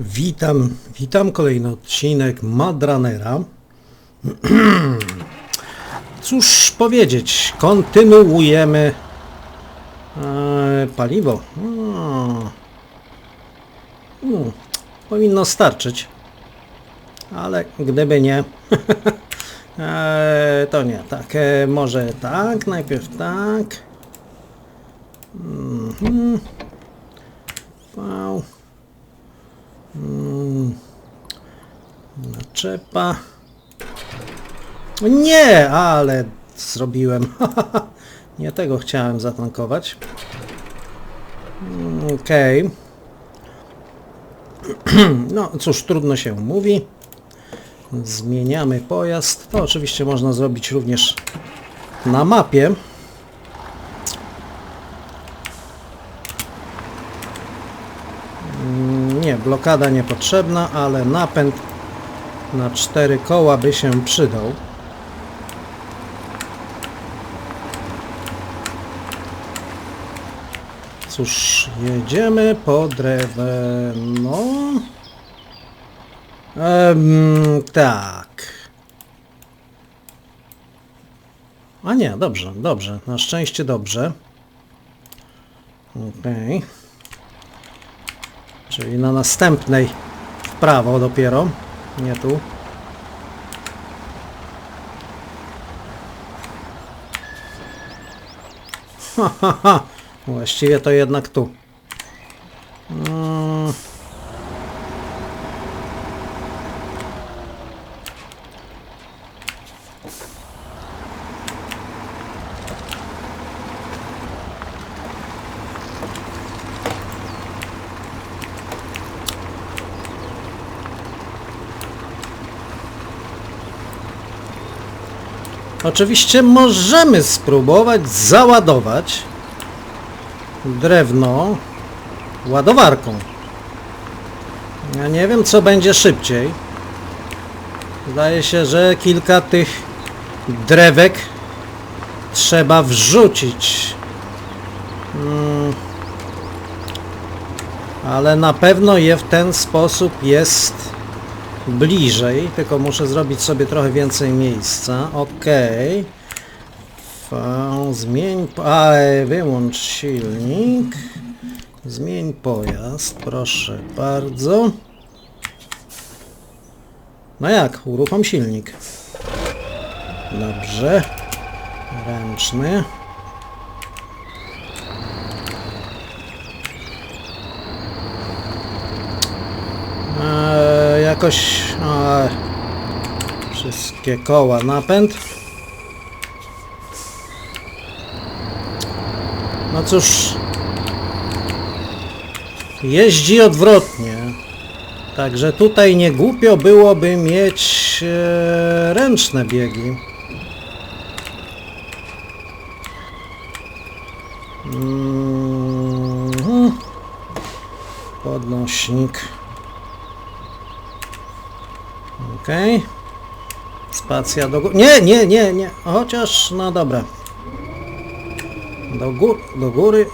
Witam, witam kolejny odcinek Madranera. Cóż powiedzieć, kontynuujemy e, paliwo. O. Mm, powinno starczyć, ale gdyby nie, e, to nie. Tak, e, może tak, najpierw tak. Mhm. Wow. Mm. Naczepa. Nie, ale zrobiłem. Nie tego chciałem zatankować. Mm, Okej. No cóż, trudno się mówi. Zmieniamy pojazd. To oczywiście można zrobić również na mapie. Nie, blokada niepotrzebna, ale napęd na cztery koła by się przydał. Cóż, jedziemy po drewno. Em, tak. A nie, dobrze, dobrze. Na szczęście dobrze. Okej. Czyli na następnej w prawo dopiero. Nie tu. Ha, ha, ha. Właściwie to jednak tu. Mm. Oczywiście możemy spróbować załadować drewno ładowarką. Ja nie wiem co będzie szybciej. Zdaje się, że kilka tych drewek trzeba wrzucić. Mm. Ale na pewno je w ten sposób jest bliżej, tylko muszę zrobić sobie trochę więcej miejsca. Okej. V, zmień, a, wyłącz silnik. Zmień pojazd, proszę bardzo. No jak, uruchom silnik. Dobrze. Ręczny. Eee, jakoś e, wszystkie koła napęd. No cóż, jeździ odwrotnie. Także tutaj nie głupio byłoby mieć e, ręczne biegi. Mhm. Podnośnik. Okej. Spacja do góry. Nie, nie, nie, nie. Chociaż, no dobra. Do, gór, do góry.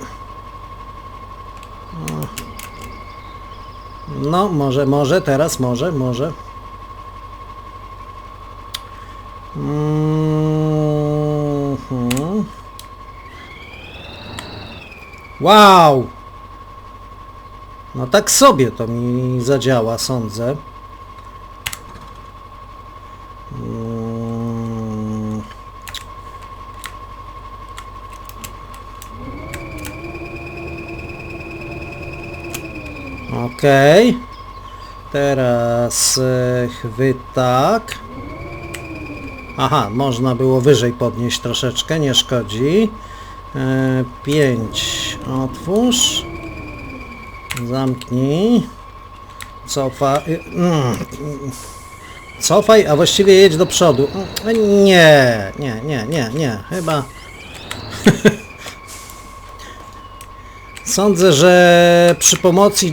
No, może, może, teraz może, może. Mhm. Wow! No tak sobie to mi zadziała, sądzę. Okej. Teraz e, chwytak. Aha, można było wyżej podnieść troszeczkę, nie szkodzi. E, 5. Otwórz. Zamknij. Cofa. y, Mm. Cofaj, a właściwie jedź do przodu. Mm, Nie, nie, nie, nie, nie. Chyba. Sądzę, że przy pomocy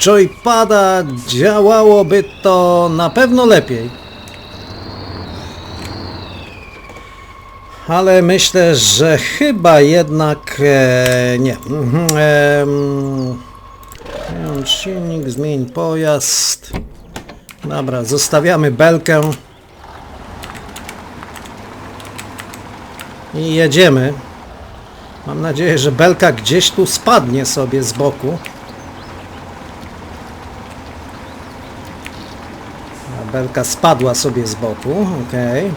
joypada działałoby to na pewno lepiej. Ale myślę, że chyba jednak e, nie. Mhm, Wyłącz silnik, zmień pojazd. Dobra, zostawiamy belkę. I jedziemy. Mam nadzieję, że belka gdzieś tu spadnie sobie z boku. A belka spadła sobie z boku, okej.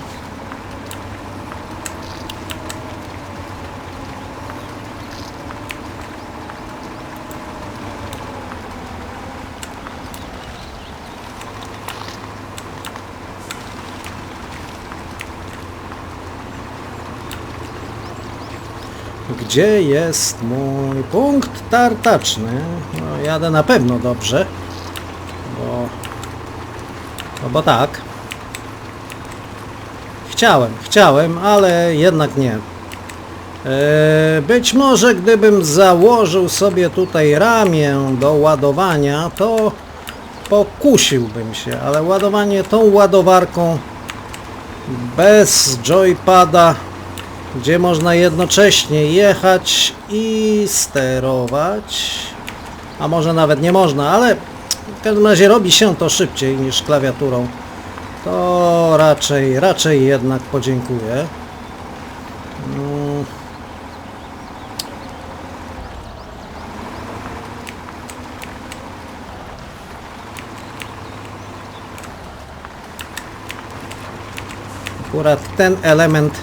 Gdzie jest mój punkt tartaczny? No, jadę na pewno dobrze. Bo... No bo tak. Chciałem, chciałem, ale jednak nie. E, Być może gdybym założył sobie tutaj ramię do ładowania, to pokusiłbym się, ale ładowanie tą ładowarką bez joypada gdzie można jednocześnie jechać i sterować. A może nawet nie można, ale w każdym razie robi się to szybciej niż klawiaturą. To raczej, raczej jednak podziękuję. Mm. Akurat ten element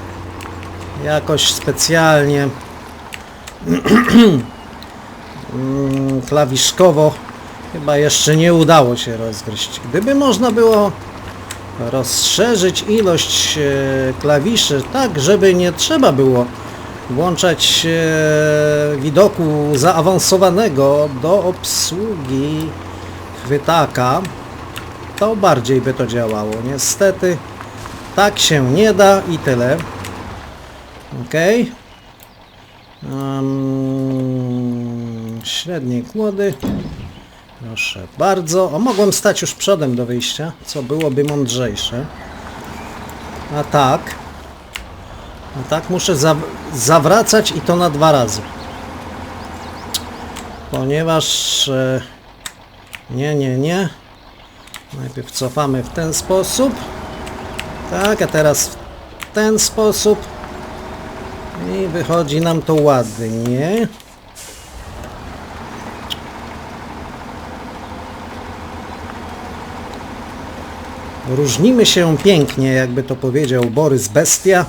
jakoś specjalnie klawiszkowo chyba jeszcze nie udało się rozgryźć. Gdyby można było rozszerzyć ilość e, klawiszy tak, żeby nie trzeba było włączać e, widoku zaawansowanego do obsługi chwytaka, to bardziej by to działało. Niestety tak się nie da i tyle. Ok. Um, średnie kłody. Proszę bardzo. O, mogłem stać już przodem do wyjścia, co byłoby mądrzejsze. A tak. A tak muszę za zawracać i to na dwa razy. Ponieważ... E, nie, nie, nie. Najpierw cofamy w ten sposób. Tak, a teraz w ten sposób. I wychodzi nam to ładnie. Różnimy się pięknie, jakby to powiedział Borys Bestia.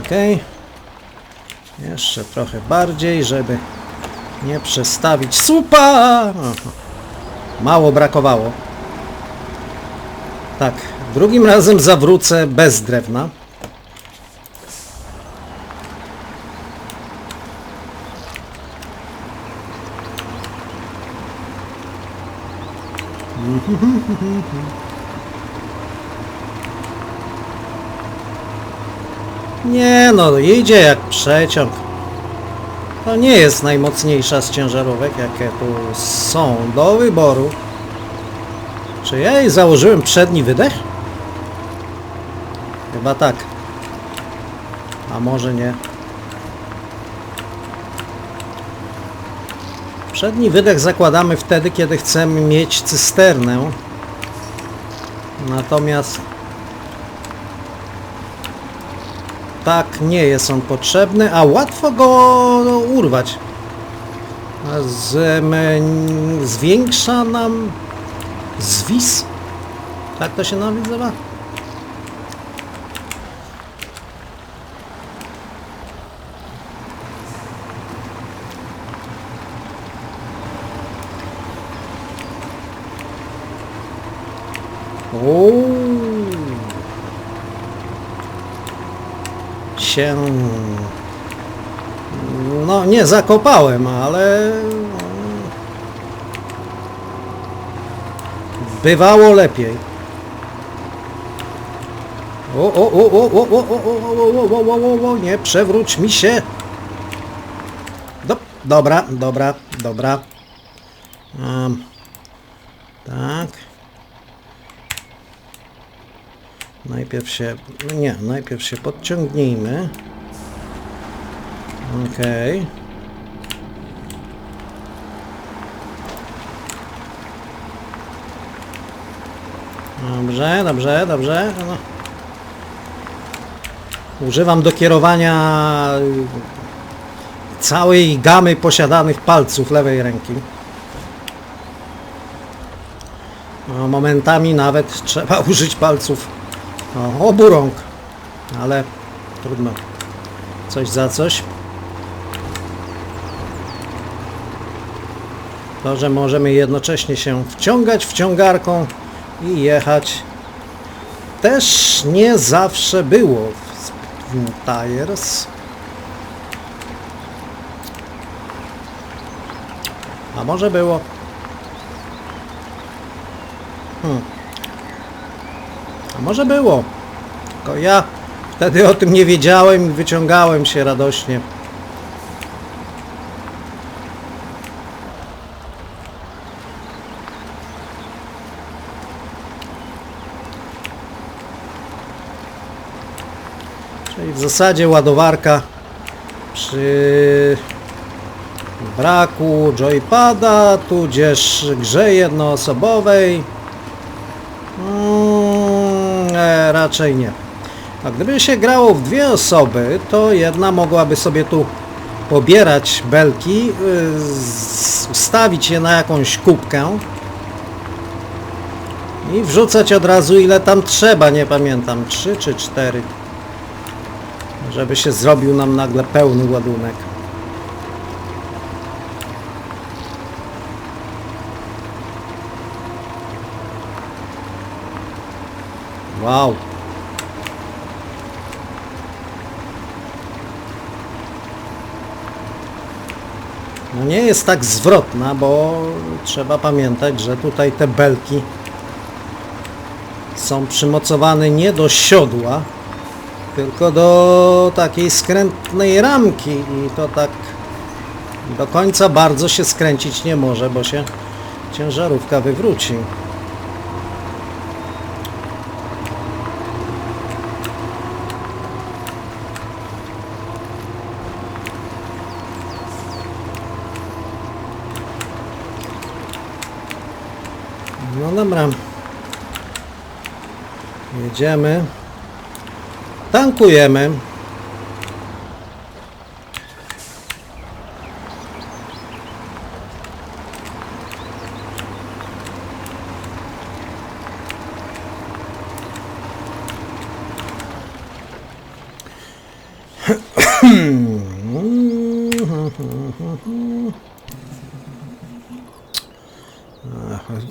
Ok. Jeszcze trochę bardziej, żeby nie przestawić słupa. Mało brakowało. Tak, drugim razem zawrócę bez drewna. Nie no, idzie jak przeciąg. To nie jest najmocniejsza z ciężarówek, jakie tu są do wyboru. Czy ja jej założyłem przedni wydech? Chyba tak. A może nie. Przedni wydech zakładamy wtedy, kiedy chcemy mieć cysternę. Natomiast tak nie jest on potrzebny, a łatwo go urwać. Z, m, zwiększa nam zwis. Tak to się nazywa? Uuu. Się... No, nie zakopałem, ale... Bywało lepiej. O, o, o, o, o, o, o, o, o, o, o, o, nie przewróć mi się. Do, dobra, dobra, dobra. Um, najpierw się... Nie, najpierw się podciągnijmy. Okej. Okay. Dobrze, dobrze, dobrze. No. Używam do kierowania całej gamy posiadanych palców lewej ręki. Momentami nawet trzeba użyć palców no, obu rąk, ale trudno. Coś za coś. To, że możemy jednocześnie się wciągać wciągarką i jechać też nie zawsze było w Tires. A może było? Hmm. Może było? Tylko ja wtedy o tym nie wiedziałem i wyciągałem się radośnie. Czyli w zasadzie ładowarka przy braku joypada, tudzież grze jednoosobowej e, raczej nie. A gdyby się grało w dwie osoby, to jedna mogłaby sobie tu pobierać belki, y, ustawić je na jakąś kubkę i wrzucać od razu ile tam trzeba, nie pamiętam, 3 czy 4 żeby się zrobił nam nagle pełny ładunek. Wow. No nie jest tak zwrotna, bo trzeba pamiętać, że tutaj te belki są przymocowane nie do siodła, tylko do takiej skrętnej ramki i to tak do końca bardzo się skręcić nie może, bo się ciężarówka wywróci. No dobra. Jedziemy. Tankujemy.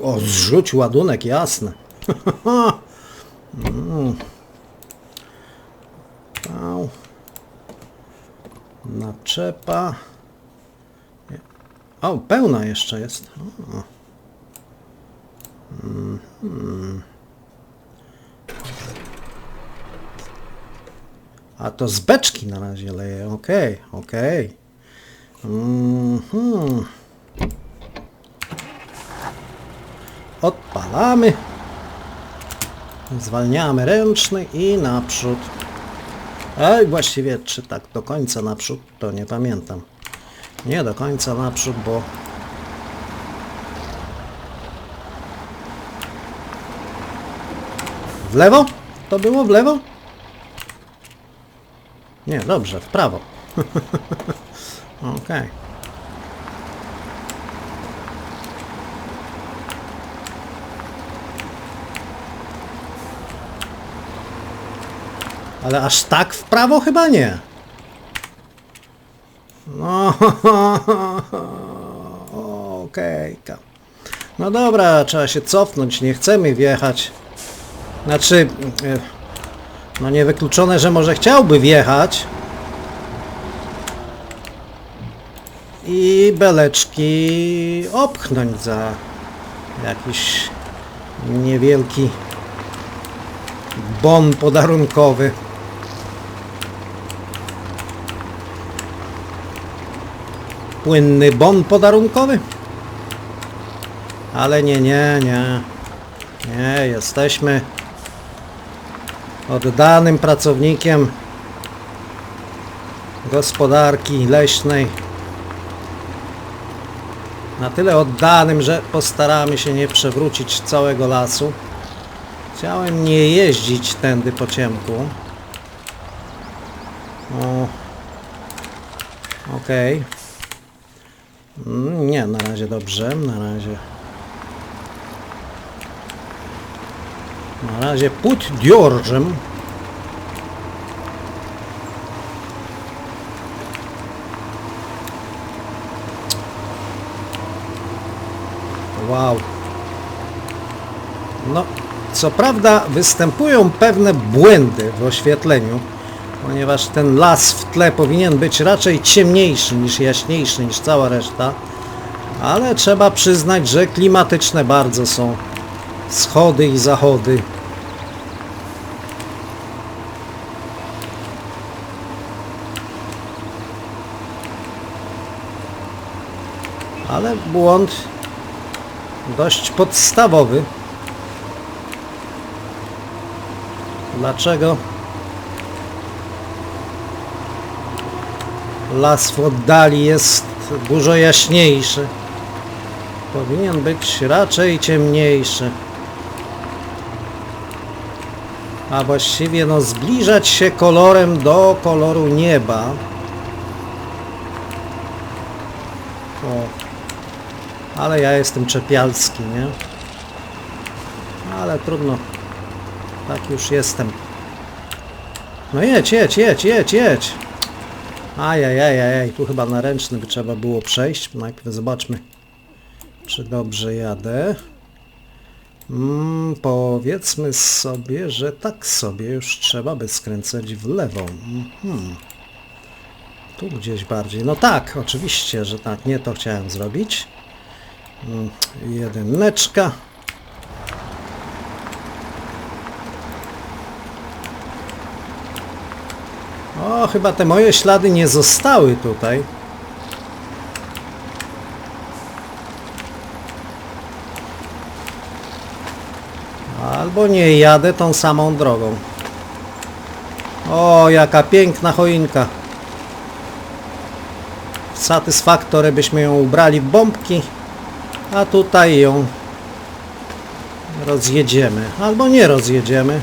O, zrzuć ładunek, jasne. Mm. Au. Naczepa. Nie. O, pełna jeszcze jest. Mhm. A to z beczki na razie leje. Okej, okej. Mhm. Odpalamy. Zwalniamy ręczny i naprzód. Ej, właściwie czy tak do końca naprzód, to nie pamiętam. Nie do końca naprzód, bo... W lewo? To było w lewo? Nie, dobrze, w prawo. Okej. Ale aż tak w prawo chyba nie. No, okejka. No dobra, trzeba się cofnąć, nie chcemy wjechać. Znaczy, e, no niewykluczone, że może chciałby wjechać. I beleczki opchnąć za jakiś niewielki bon podarunkowy. Płynny bon podarunkowy? Ale nie, nie, nie. Nie, jesteśmy oddanym pracownikiem gospodarki leśnej. Na tyle oddanym, że postaramy się nie przewrócić całego lasu. Chciałem nie jeździć tędy po ciemku. Okej. Mm, Mm, nie, na razie dobrze, na razie. Na razie pójdź Diorżem. Wow. No, co prawda występują pewne błędy w oświetleniu ponieważ ten las w tle powinien być raczej ciemniejszy niż jaśniejszy niż cała reszta, ale trzeba przyznać, że klimatyczne bardzo są wschody i zachody. Ale błąd dość podstawowy. Dlaczego las w oddali jest dużo jaśniejszy? Powinien być raczej ciemniejszy. A właściwie no zbliżać się kolorem do koloru nieba. O. Ale ja jestem czepialski, nie? Ale trudno. Tak już jestem. No jedź, jedź, jedź, jedź, jedź. Ajajajajaj, tu chyba na ręczny by trzeba było przejść. Najpierw zobaczmy, czy dobrze jadę. Mm, powiedzmy sobie, że tak sobie już trzeba by skręcać w lewą. Mhm. Tu gdzieś bardziej. No tak, oczywiście, że tak. Nie to chciałem zrobić. Mm, Jedyneczka. O, chyba te moje ślady nie zostały tutaj. Albo nie jadę tą samą drogą. O, jaka piękna choinka. W Satysfaktorę byśmy ją ubrali w bombki, a tutaj ją rozjedziemy. Albo nie rozjedziemy.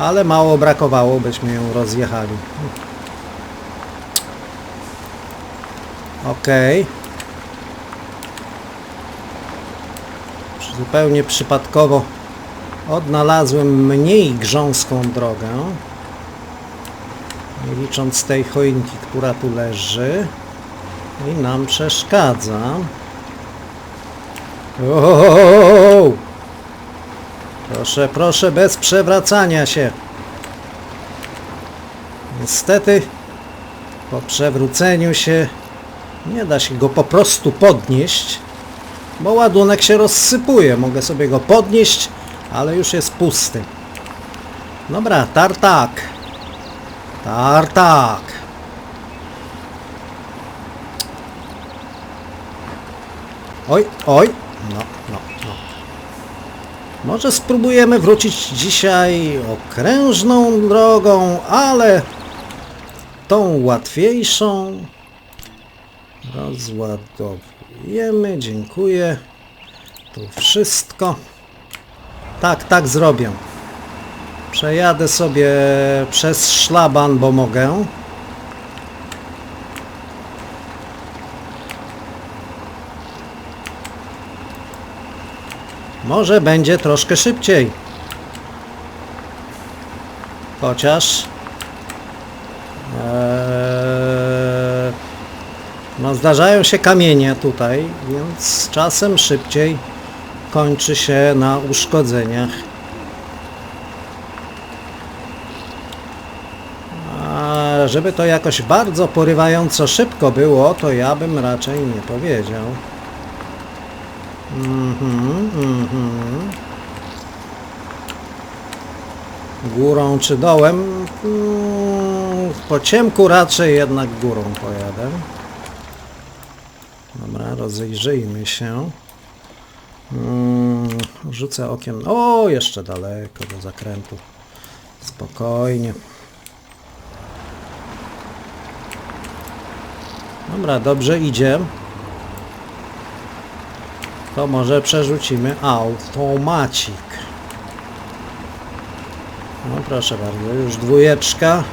Ale mało brakowało, byśmy ją rozjechali. Okej. Zupełnie przypadkowo odnalazłem mniej grząską drogę. Nie licząc tej choinki, która tu leży i nam przeszkadza. Ooo! Proszę, proszę, bez przewracania się. Niestety, po przewróceniu się nie da się go po prostu podnieść, bo ładunek się rozsypuje. Mogę sobie go podnieść, ale już jest pusty. Dobra, tartak. Tartak. Oj, oj. No, no. Może spróbujemy wrócić dzisiaj okrężną drogą, ale tą łatwiejszą. Rozładowujemy, dziękuję. Tu wszystko. Tak, tak zrobię. Przejadę sobie przez szlaban, bo mogę. Może będzie troszkę szybciej. Chociaż... Eee, no zdarzają się kamienie tutaj, więc czasem szybciej kończy się na uszkodzeniach. Żeby to jakoś bardzo porywająco szybko było, to ja bym raczej nie powiedział. Mhm, mhm. Górą czy dołem? Mm, Po ciemku raczej jednak górą pojadę. Dobra, rozejrzyjmy się. Mm, Rzucę okiem. O, jeszcze daleko do zakrętu. Spokojnie. Dobra, dobrze idzie. To może przerzucimy automacik. No proszę bardzo, już dwójeczka.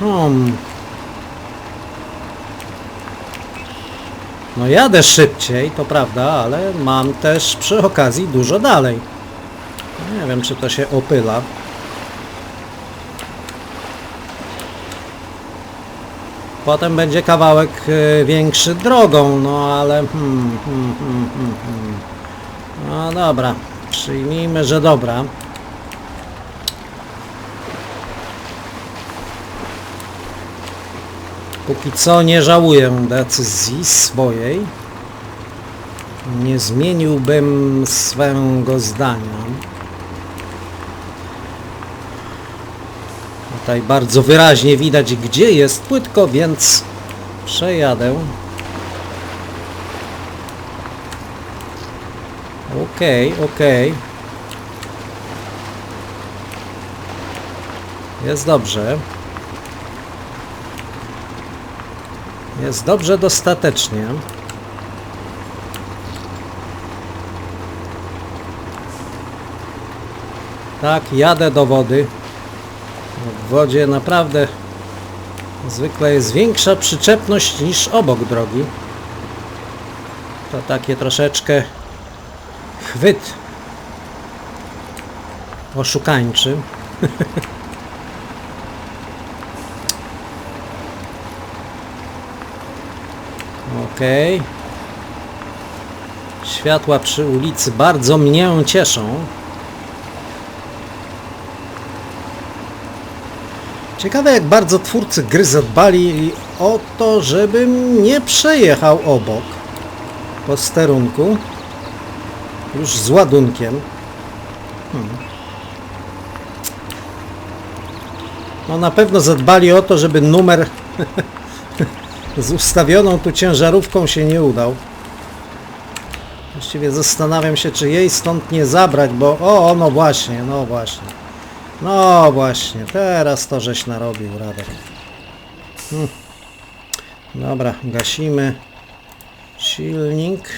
Hmm. No jadę szybciej, to prawda, ale mam też przy okazji dużo dalej. Nie wiem, czy to się opyla. Potem będzie kawałek e, większy drogą, no ale... Hmm, hmm, hmm. No dobra, przyjmijmy, że dobra. Póki co nie żałuję decyzji swojej. Nie zmieniłbym swego zdania. Tutaj bardzo wyraźnie widać gdzie jest płytko, więc przejadę. Okej, okej. Jest dobrze. Jest dobrze dostatecznie. Tak, jadę do wody. W wodzie naprawdę zwykle jest większa przyczepność niż obok drogi. To takie troszeczkę chwyt oszukańczy. Okej. Światła przy ulicy bardzo mnie cieszą. Ciekawe jak bardzo twórcy gry zadbali o to, żebym nie przejechał obok posterunku już z ładunkiem. Hmm. No na pewno zadbali o to, żeby numer z ustawioną tu ciężarówką się nie udał. Właściwie zastanawiam się, czy jej stąd nie zabrać, bo... O, no właśnie, no właśnie. No właśnie, teraz to żeś narobił, Radek. Hmm. Dobra, gasimy silnik.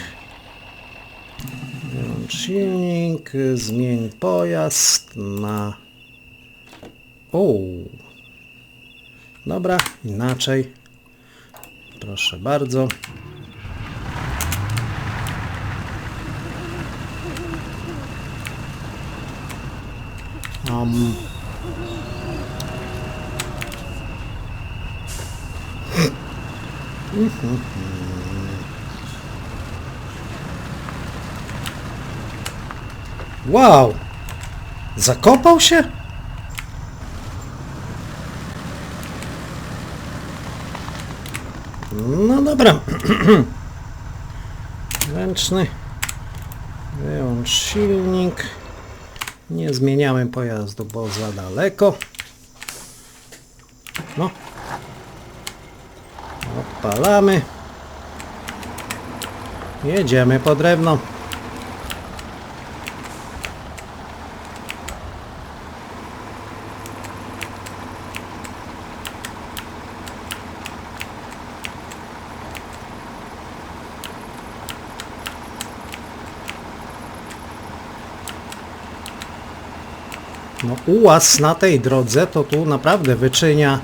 Silnik, zmień pojazd na... O. Dobra, inaczej. Proszę bardzo. Um. Wow! Zakopał się? No dobra. Ręczny. Wyłącz silnik. Nie zmieniamy pojazdu, bo za daleko. No. Odpalamy. Jedziemy po drewno. Ułaz na tej drodze to tu naprawdę wyczynia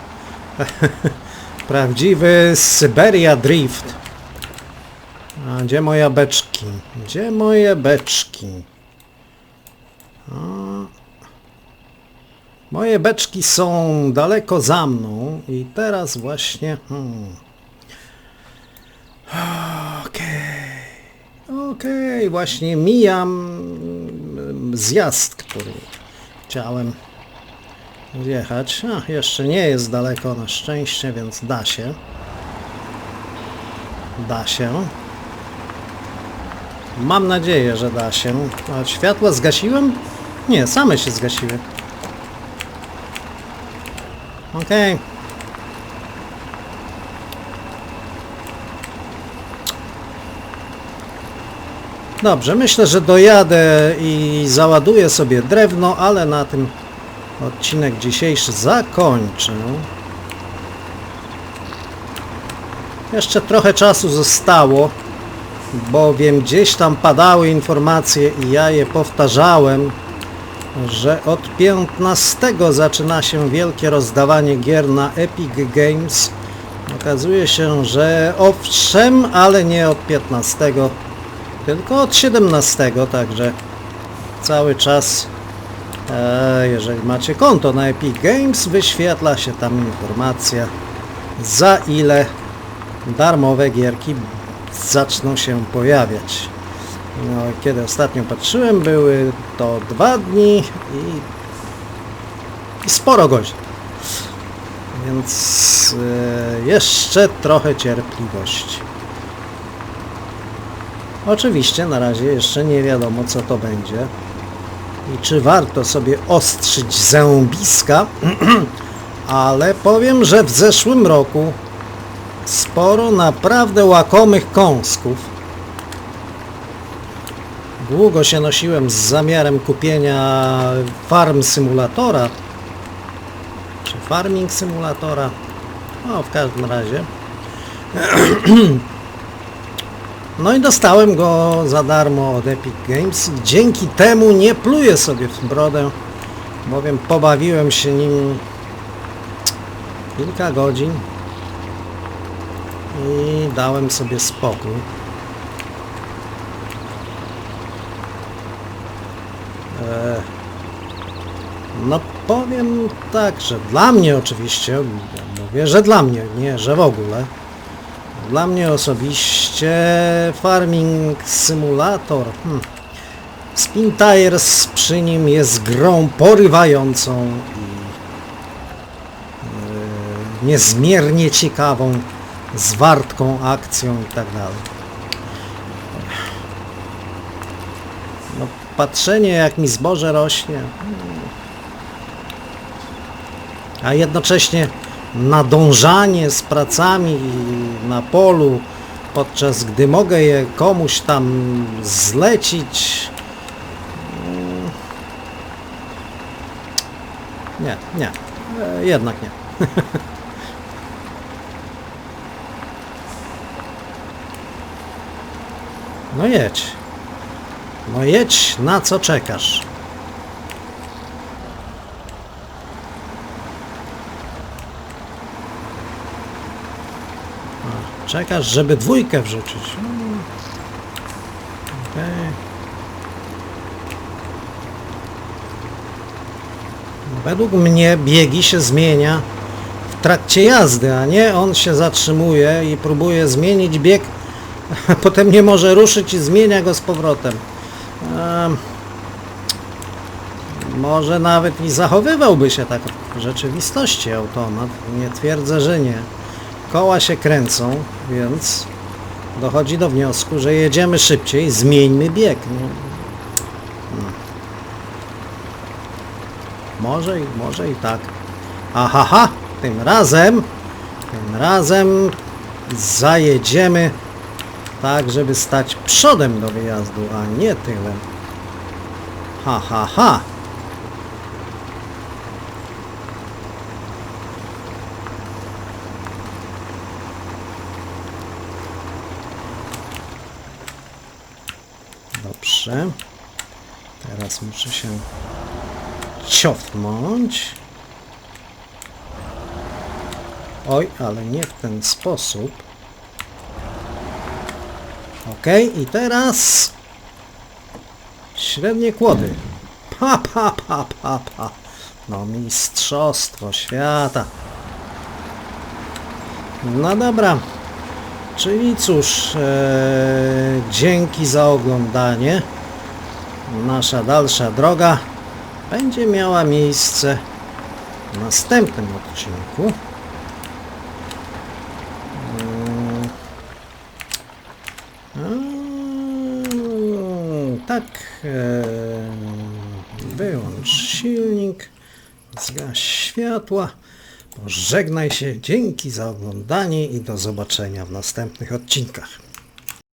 prawdziwy Syberia Drift. A gdzie moje beczki? Gdzie moje beczki? A... Moje beczki są daleko za mną i teraz właśnie... Hmm. Okej. Okej, właśnie mijam mm, zjazd, który chciałem wjechać. A, jeszcze nie jest daleko na szczęście, więc da się. Da się. Mam nadzieję, że da się. A światła zgasiłem? Nie, same się zgasiły. Okej. Dobrze, myślę, że dojadę i załaduję sobie drewno, ale na tym odcinek dzisiejszy zakończę. Jeszcze trochę czasu zostało, bowiem gdzieś tam padały informacje i ja je powtarzałem, że od 15 zaczyna się wielkie rozdawanie gier na Epic Games. Okazuje się, że owszem, ale nie od 15, tylko od 17, także cały czas, e, jeżeli macie konto na Epic Games, wyświetla się tam informacja, za ile darmowe gierki zaczną się pojawiać. No, kiedy ostatnio patrzyłem, były to dwa dni i, i sporo godzin. Więc e, jeszcze trochę cierpliwości. Oczywiście na razie jeszcze nie wiadomo co to będzie i czy warto sobie ostrzyć zębiska, ale powiem, że w zeszłym roku sporo naprawdę łakomych kąsków Długo się nosiłem z zamiarem kupienia Farm Simulatora, czy Farming Simulatora, no w każdym razie. No i dostałem go za darmo od Epic Games dzięki temu nie pluję sobie w brodę, bowiem pobawiłem się nim kilka godzin i dałem sobie spokój. E, No powiem tak, że dla mnie oczywiście, mówię, że dla mnie, nie, że w ogóle. Dla mnie osobiście Farming Simulator hmm, Spin Tires przy nim jest grą porywającą i e, niezmiernie ciekawą, zwartką akcją i tak dalej. No, patrzenie jak mi zboże rośnie, a jednocześnie nadążanie z pracami na polu, podczas gdy mogę je komuś tam zlecić. mm, Nie, nie, e, jednak nie. No jedź. No jedź, na co czekasz? Czekasz, żeby dwójkę wrzucić. Okej. Według mnie biegi się zmienia w trakcie jazdy, a nie on się zatrzymuje i próbuje zmienić bieg, a potem nie może ruszyć i zmienia go z powrotem. Em, może nawet i zachowywałby się tak w rzeczywistości automat. Nie twierdzę, że nie. Koła się kręcą, więc dochodzi do wniosku, że jedziemy szybciej, zmieńmy bieg. Hmm. Może i może i tak. Ahaha, tym razem, tym razem zajedziemy tak, żeby stać przodem do wyjazdu, a nie tyłem. Ha, ha, ha. Dobrze. Teraz muszę się ciofnąć. Oj, ale nie w ten sposób. Ok, i teraz średnie kłody. Pa, pa, pa, pa, pa. No mistrzostwo świata. No dobra. Czyli cóż, e, dzięki za oglądanie. Nasza dalsza droga będzie miała miejsce w następnym odcinku. Mm, Tak, e, wyłącz silnik, zgaś światła, pożegnaj się, dzięki za oglądanie i do zobaczenia w następnych odcinkach.